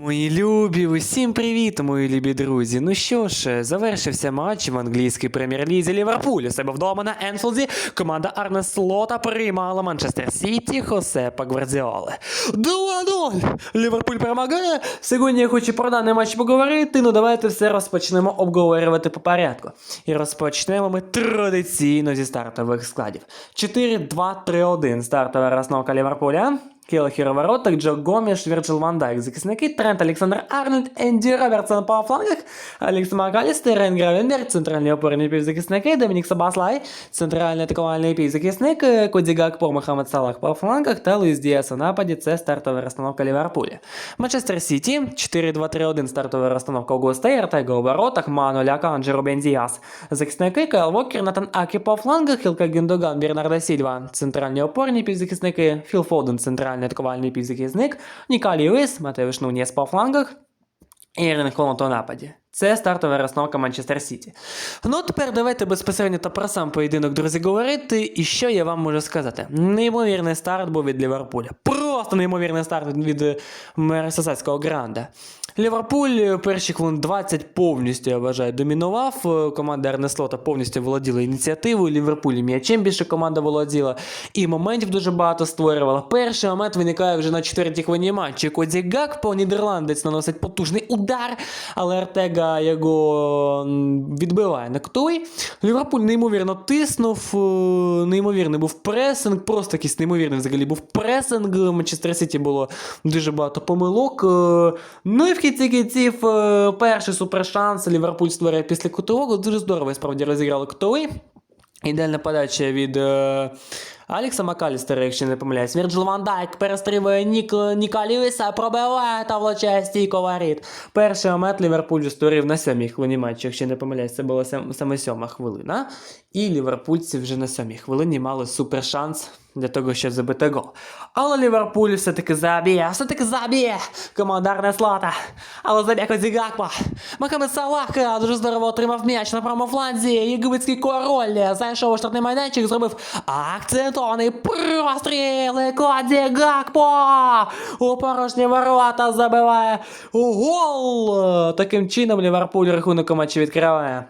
Мої любі, усім привіт, мої любі друзі. Ну що ж, завершився матч в англійській прем'єр-лізі Ліверпуль. У себе вдома на Енфілді команда Арне Слота приймала Манчестер Сіті Хосепа Гвардіоли. 2-0! Ліверпуль перемагає. Сьогодні я хочу про даний матч поговорити. Ну давайте все розпочнемо обговорювати по порядку. І розпочнемо ми традиційно зі стартових складів. 4-2-3-1 стартова розновка Ліверпуля. Келахер у воротах, Джо Гоміш, Вірджил Ван Дайк, захисники, Трент Олександр Арнольд, Енді Робертсон по флангах, Алекс Макалістер, Рен Гравенберг, центральний опорний півзахисники, Домінік Сабаслай, центральний атакувальний півзахисник, е, Коді Гакпо, Мохаммед Салах по флангах та Луїс Діас у нападі. Це стартова розстановка Ліверпуля. Манчестер Сіті, 4-2-3-1 стартова розстановка Огуста і Артега у воротах, Мануля, Канджі, Рубен Діас. Захисники, Кайл Вокер, Натан Акі по флангах, Хілка Гіндоган, Бернарда Сільва, центральні опорні півзахисники, Філ Фоден, центральний атакувальний півзахисник, Нікалі Льюіс, Матеуш Нуніс по флангах, і Ерлінг Холланд у нападі. Це стартова розстановка Манчестер Сіті. Ну, тепер давайте безпосередньо та про сам поєдинок, друзі, говорити. І що я вам можу сказати? Неймовірний старт був від Ліверпуля. Просто неймовірний старт від е, Мерсесайського Гранда. Ліверпуль е, перші хвилин 20 повністю, я вважаю, домінував. Е, Команда Ернеслота повністю володіла ініціативою. Ліверпуль м'ячем більше команда володіла. І моментів дуже багато створювала. Перший момент виникає вже на четвертій хвилині матчі. Коді Гакпо, нідерландець, наносить потужний удар, але Артега його відбиває на кутовий. Ліверпуль неймовірно тиснув, неймовірний був пресинг, просто якийсь неймовірний взагалі був пресинг. Манчестер Сіті було дуже багато помилок. Е, Ну і в кінці кінців е, перший супершанс Ліверпуль створює після кутового. Дуже здорово справді розіграли кутовий. Ідеальна подача від е, Алекса Макалістера, якщо не помиляюсь. Вірджил Ван Дайк перестрибує Нік, Ніка Льюіса, пробиває та влучає стійко воріт. Перший момент Ліверпуль створив на сьомій хвилині матчу, якщо не помиляюсь, це була сам- саме сьома хвилина. І ліверпульці вже на сьомій хвилині мали супер шанс для того, щоб забити гол. Але Ліверпуль все-таки заб'є, все-таки заб'є команда Арне Але заб'є Коді Гакпо. Мохамед Салах е, дуже здорово отримав м'яч на правому фланзі. Єгипетський король е, зайшов у штрафний майданчик, зробив акцентований простріл. Коді Гакпо у порожні ворота забиває гол. Таким чином Ліверпуль рахунок матчі відкриває.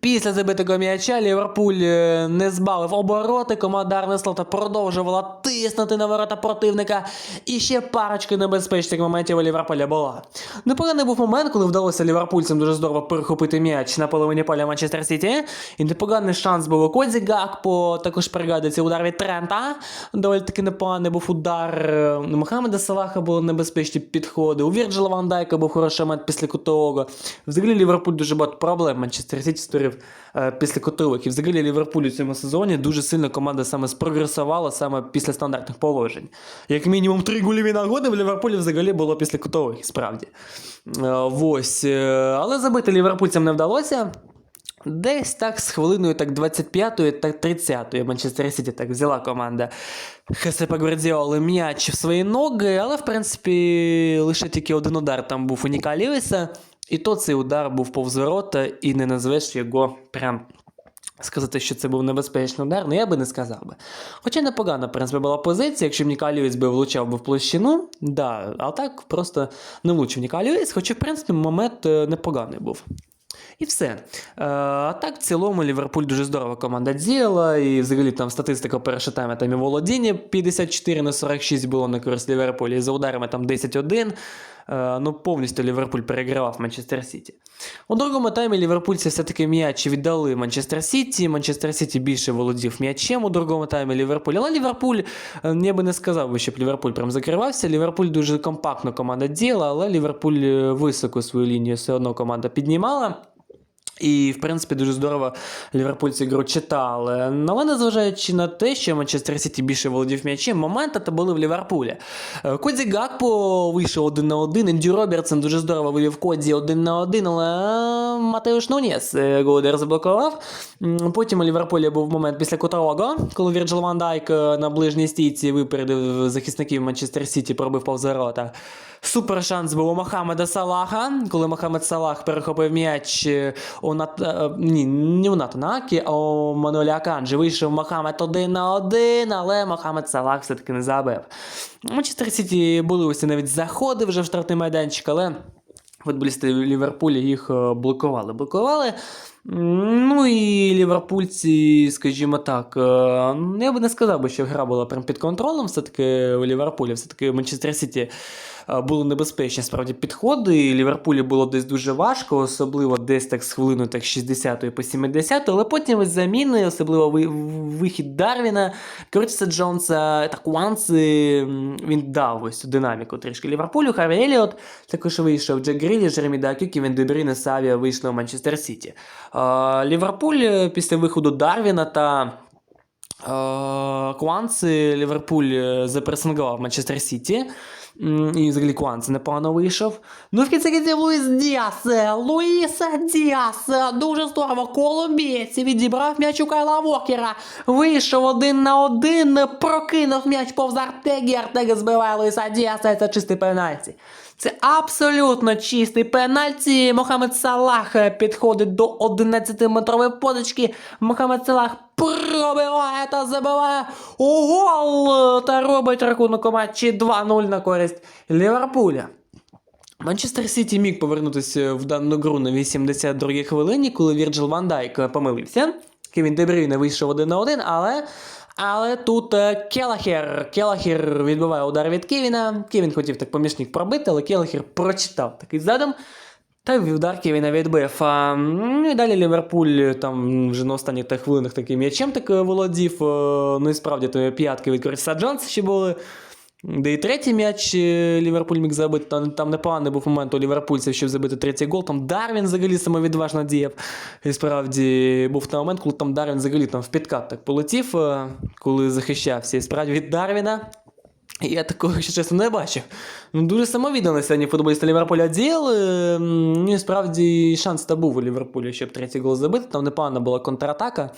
Після забитого м'яча Ліверпуль е, не збавив обороти. Команда Арне Слота продовжувала тиснути на ворота противника. І ще парочка небезпечних моментів у Ліверпуля була. Непоганий був момент, коли вдалося ліверпульцям дуже здорово перехопити м'яч на половині поля Манчестер Сіті. І непоганий шанс був у Кодзі Гакпо. Також пригадується удар від Трента. Доволі таки непоганий був удар. е, У Мохамеда Салаха були небезпечні підходи. У Вірджила Ван Дайка був хороший момент після кутового. Взагалі Ліверпуль дуже багато проблем. Манчестер Сіті створив е, після кутових. І взагалі Ліверпуль у цьому сезоні дуже сильно команда саме спрогресувала саме після стандартних положень. Як мінімум три гольові нагоди в Ліверпулі взагалі було після кутових, справді. Е, ось. е, Але забити ліверпульцям не вдалося. Десь так з хвилиною так 25-ї та 30-ї Манчестер Сіті так взяла команда Хесепа Гвардіоли м'яч в свої ноги, але в принципі лише тільки один удар там був у Ніка Лівіса, і то цей удар був повз ворота, і не назвеш його прям. Сказати, що це був небезпечний удар, ну я би не сказав би. Хоча непогана, в принципі, була позиція, якщо б Ніка би влучав би в площину, да, а так просто не влучив Ніка хоча, в принципі, момент е, непоганий був. І все. Е, А так, в цілому, Ліверпуль дуже здорова команда діяла, і взагалі там статистика першого тайму там і володіння 54 на 46 було на користь Ліверпуля, і за ударами там 10-1. Е, Ну, повністю Ліверпуль перегравав Манчестер Сіті. У другому таймі ліверпульці все-таки м'яч віддали Манчестер Сіті. Манчестер Сіті більше володів м'ячем у другому таймі Ліверпуль. Але Ліверпуль, е, я би не сказав, щоб Ліверпуль прям закривався. Ліверпуль дуже компактно команда діяла, але Ліверпуль високу високо свою лінію все одно команда піднімала. І, в принципі, дуже здорово ліверпульці гру читали. Але незважаючи на те, що Манчестер Сіті більше володів м'ячем, моменти та були в Ліверпулі. Е, Коді Гакпо вийшов один на один. Енді Робертсон дуже здорово вивів Коді один на один, але Матеуш Нунєс е, Голдер заблокував. Потім у Ліверпулі був момент після кутового, коли Вірджил Ван Дайк е, на ближній стійці випередив захисників Манчестер Сіті, пробив повз ворота. Супер шанс був у Мохамеда Салаха, коли Мохамед Салах перехопив м'яч е, у Нат... е, ні, не у Натанакі, а у Мануеля Аканджі. Вийшов Мохамед один на один, але Мохамед Салах все-таки не забив. Манчестер Сіті були ось навіть заходи вже в штрафний майданчик, але футболісти Ліверпуля їх е, блокували. Блокували. Ну і ліверпульці, скажімо так, я би не сказав, що гра була прям під контролем, все-таки у Ліверпулі, все-таки Манчестер Сіті були небезпечні справді підходи. І Ліверпулі було десь дуже важко, особливо десь так з хвилину так з 60 по 70, але потім із заміни, особливо вихід Дарвіна, Кертіса Джонса та Куанси, м, він дав ось цю динаміку трішки Ліверпулю. Харві Еліот також вийшов Джек Грілі, Жеремі Дакі, Кевін Дебріне, Савія вийшли у Манчестер Сіті. Е, Ліверпуль е, після виходу Дарвіна та Е, Куанси Ліверпуль е, запресингував Манчестер Сіті. І взагалі Куанси непогано вийшов. Ну, в кінці кінці Луїс Діас. е, Луїса Діас. е, Дуже здорово. Колумбієць відібрав м'яч у Кайла Вокера. Вийшов один на один, прокинув м'яч повз Артегі. Артега збиває Луїса Діаса. Це чистий пенальті. Це абсолютно чистий пенальті. Мохамед Салах е, підходить до 11-метрової подочки. Мохамед Салах пробиває та забиває у гол та робить рахунок у матчі 2-0 на користь Ліверпуля. Манчестер Сіті міг повернутися в дану гру на 82-й хвилині, коли Вірджил Ван Дайк помилився. Кевін Дебрюйне вийшов один на один, але. Але тут е, Келахер. Келахер відбиває удар від Кевіна. Кевін хотів так помічник пробити, але Келахер прочитав такий задум. Та удар Кевіна відбив. А, ну і далі Ліверпуль там вже на останніх та хвилинах таким м'ячем так е, володів. Е, Ну і справді то п'ятки від Криса Джонса ще були. Де і третій м'яч е, Ліверпуль міг забити. Там, там непоганий був момент у ліверпульців, щоб забити третій гол. Там Дарвін взагалі самовідважно діяв. І справді був той момент, коли там Дарвін взагалі там в підкат так полетів, е, коли захищався. І справді від Дарвіна. Я такого, якщо чесно, не бачив. Ну, дуже самовіддано сьогодні футболісти Ліверпуля діяли. Ну і справді шанс та був у Ліверпулі, щоб третій гол забити. Там непогана була контратака.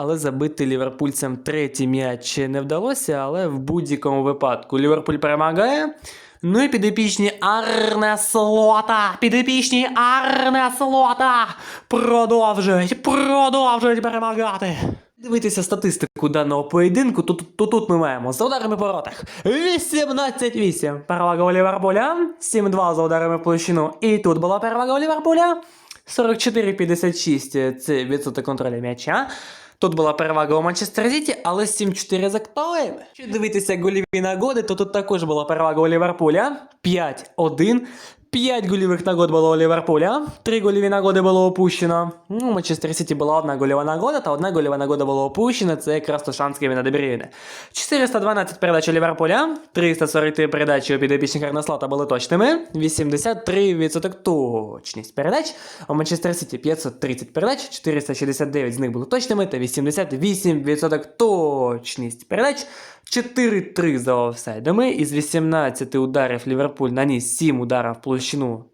Але забити ліверпульцям третій м'яч не вдалося, але в будь-якому випадку Ліверпуль перемагає. Ну і підопічні Арне Слота, підопічні Арне Слота продовжують, продовжують перемагати. Дивитися статистику даного поєдинку, то, то тут ми маємо за ударами воротах 18-8. Перевага у Ліверпуля, 7-2 за ударами в площину. І тут була перевага у Ліверпуля. 44-56 це відсоток контролю м'яча. Тут була перевага у Манчестер Сіті, але 7-4 за актуалами. Якщо дивитися гольові нагоди, то тут також була перевага у Ліверпуля 5-1. 5 гольових нагод було у Ліверпуля, 3 гольові нагоди було опущено. Ну, у Манчестер Сіті була одна гольова нагода, та одна гольова нагода була опущена. Це якраз то шанс Кевіна Дебрюйне. 412 передач у Ліверпуля, 343 передачі у підопічних Арнаслата були точними, 83% точність передач. У Манчестер Сіті 530 передач, 469 з них були точними, та 88% точність передач. 4-3 за офсайдами. Із 18 ударів Ліверпуль наніс 7 ударів в площину.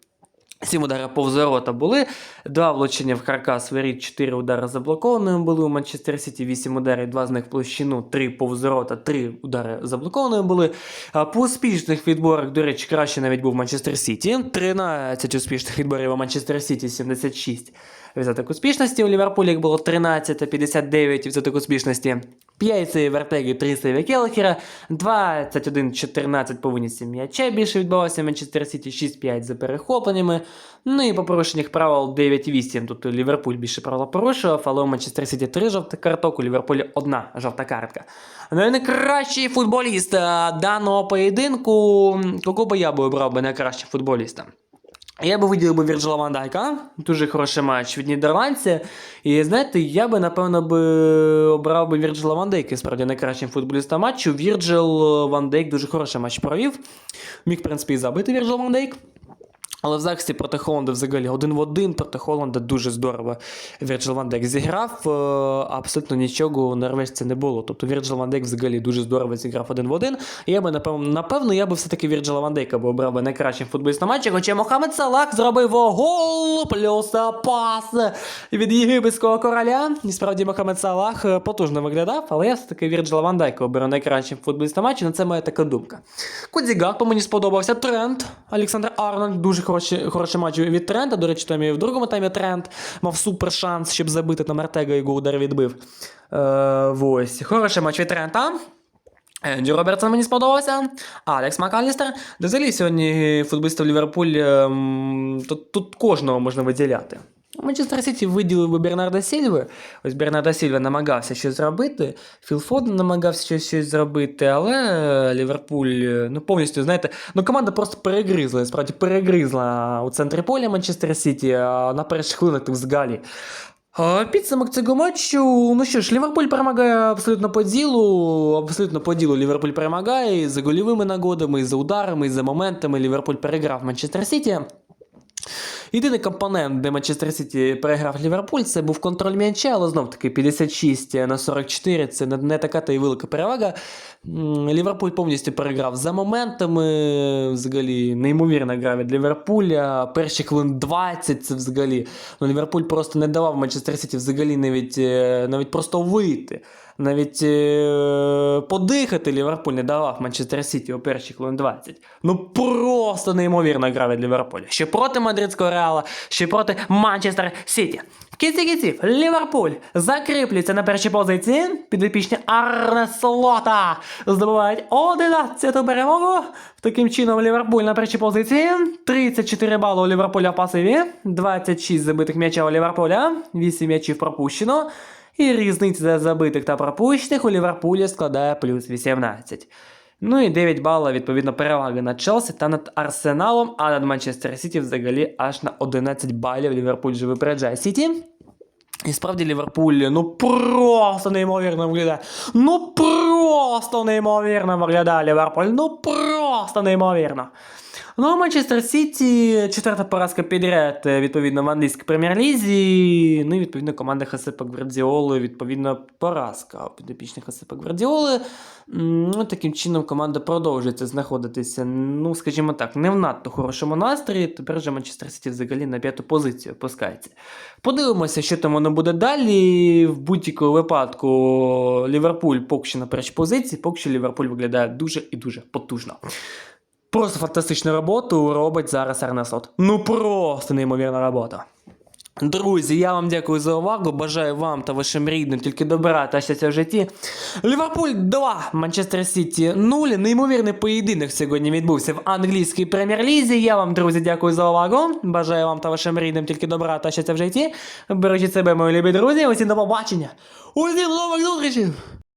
7 ударів повз ворота були, два влучення в каркас воріт, 4 удари заблокованими були у Манчестер Сіті, 8 ударів, 2 з них в площину, 3 повз ворота, 3 удари заблокованими були. А по успішних відборах, до речі, краще навіть був Манчестер Сіті. 13 успішних відборів у Манчестер Сіті, 76 відсоток успішності. У Ліверпулі їх було 13, 59 відсоток успішності. 5 сейв Вертеги, 3 сейви Келхера, 21-14 по винісі м'яча більше відбувався Манчестер Сіті, 6-5 за перехопленнями. Ну і по порушеннях правил 9-8. Тут Ліверпуль більше правила порушував, але у Манчестер Сіті 3 жовтих карток, у Ліверпулі одна жовта картка. Ну найкращий футболіст даного поєдинку. Кого би я би обрав би найкращим футболістом? Я би виділив би Вірджила Ван Дайка. Дуже хороший матч від нідерландця. І знаєте, я би, напевно, би обрав би Вірджила Ван Дейка, справді найкращим футболістом матчу. Вірджил Ван Дейк дуже хороший матч провів. Міг, в принципі, і забити Вірджил Ван Дейк. Але в захисті проти Холланда взагалі один в один проти Холланда дуже здорово. Вірджил Ван Дейк зіграв, е, абсолютно нічого у норвежця не було. Тобто Вірджил Ван Дейк взагалі дуже здорово зіграв один в один. І я би, напевно, напевно, я би все-таки Вірджила Ван Дейка би обрав би найкращим футболістом матчі, хоча Мохамед Салах зробив гол плюс пас від єгипетського короля. І справді Мохамед Салах е, потужно виглядав, але я все-таки Вірджила Ван Дейка оберу найкращим футболістом матчі, на це моя така думка. Кудзігакпо мені сподобався. Тренд. Олександр Арнольд дуже хороший, хороший матч від Трента. До речі, там і в другому таймі Тренд мав супер шанс, щоб забити там Артега його удар відбив. Е, ось. Хороший матч від Трента. Енді Робертсон мені сподобався. Алекс Макалістер. Де взагалі сьогодні футболістів Ліверпуль ем, тут, тут кожного можна виділяти. Манчестер Сіті виділив би Бернарда Сільви. Ось Бернарда Сільва намагався щось зробити. Філ Фоден намагався щось, щось зробити, але Ліверпуль е, ну, повністю, знаєте, ну команда просто перегризла, справді перегризла у центрі поля Манчестер Сіті, а на перших хвилинах так взагалі. А, Підсумок цього матчу. Ну що ж, Ліверпуль перемагає абсолютно по ділу. Абсолютно по ділу Ліверпуль перемагає і за гольовими нагодами, і за ударами, і за моментами. Ліверпуль переграв Манчестер Сіті. Єдиний компонент, де Манчестер Сіті переграв Ліверпуль, це був контроль м'яча, але знов таки 56 на 44 це не, така та й велика перевага. Ліверпуль повністю переграв за моментами. Взагалі, неймовірна гра від Ліверпуля. Перші хвилин 20 це взагалі. Ну, Ліверпуль просто не давав Манчестер Сіті взагалі навіть, е, навіть просто вийти. Навіть е, подихати Ліверпуль не давав Манчестер Сіті у перші хвилин 20. Ну просто неймовірна гра від Ліверпуля. Ще проти мадридського реала, ще проти Манчестер Сіті. В кінці кінців Ліверпуль закріплюється на першій позиції. Підопічні Арне Слота здобувають 11-ту перемогу. Таким чином Ліверпуль на першій позиції. 34 бали у Ліверпуля в пасиві, 26 забитих м'яча у Ліверпуля, 8 м'ячів пропущено. І різниця забитих та пропущених у Ліверпулі складає плюс 18. Ну і 9 балів, відповідно, переваги над Челсі та над Арсеналом, а над Манчестер Сіті взагалі аж на 11 балів Ліверпуль вже випереджає Сіті. І справді Ліверпуль ну просто неймовірно виглядає. Ну просто неймовірно виглядає Ліверпуль. Ну просто неймовірно. Ну, а Манчестер Сіті, четверта поразка підряд, е, відповідно, в англійській прем'єр-лізі. Ну і відповідно команда Хасипа Гвардіоли, відповідно, поразка підопічних Хасипа Гвардіоли. Ну, таким чином команда продовжується знаходитися, ну, скажімо так, не в надто хорошому настрої. Тепер же Манчестер Сіті взагалі на п'яту позицію опускається. Подивимося, що там воно буде далі. В будь-якому випадку Ліверпуль поки що на першій позиції, поки що Ліверпуль виглядає дуже і дуже потужно. Просто фантастичну роботу робить зараз Арнесот. Ну просто неймовірна робота. Друзі, я вам дякую за увагу. Бажаю вам та вашим рідним тільки добра та щастя в житті. Ліверпуль 2, Манчестер Сіті 0. Неймовірний поєдинок сьогодні відбувся в англійській прем'єр-лізі. Я вам, друзі, дякую за увагу. Бажаю вам та вашим рідним тільки добра та щастя в житті. Бережіть себе, мої любі друзі. Усім до побачення. Усім нових зустрічей!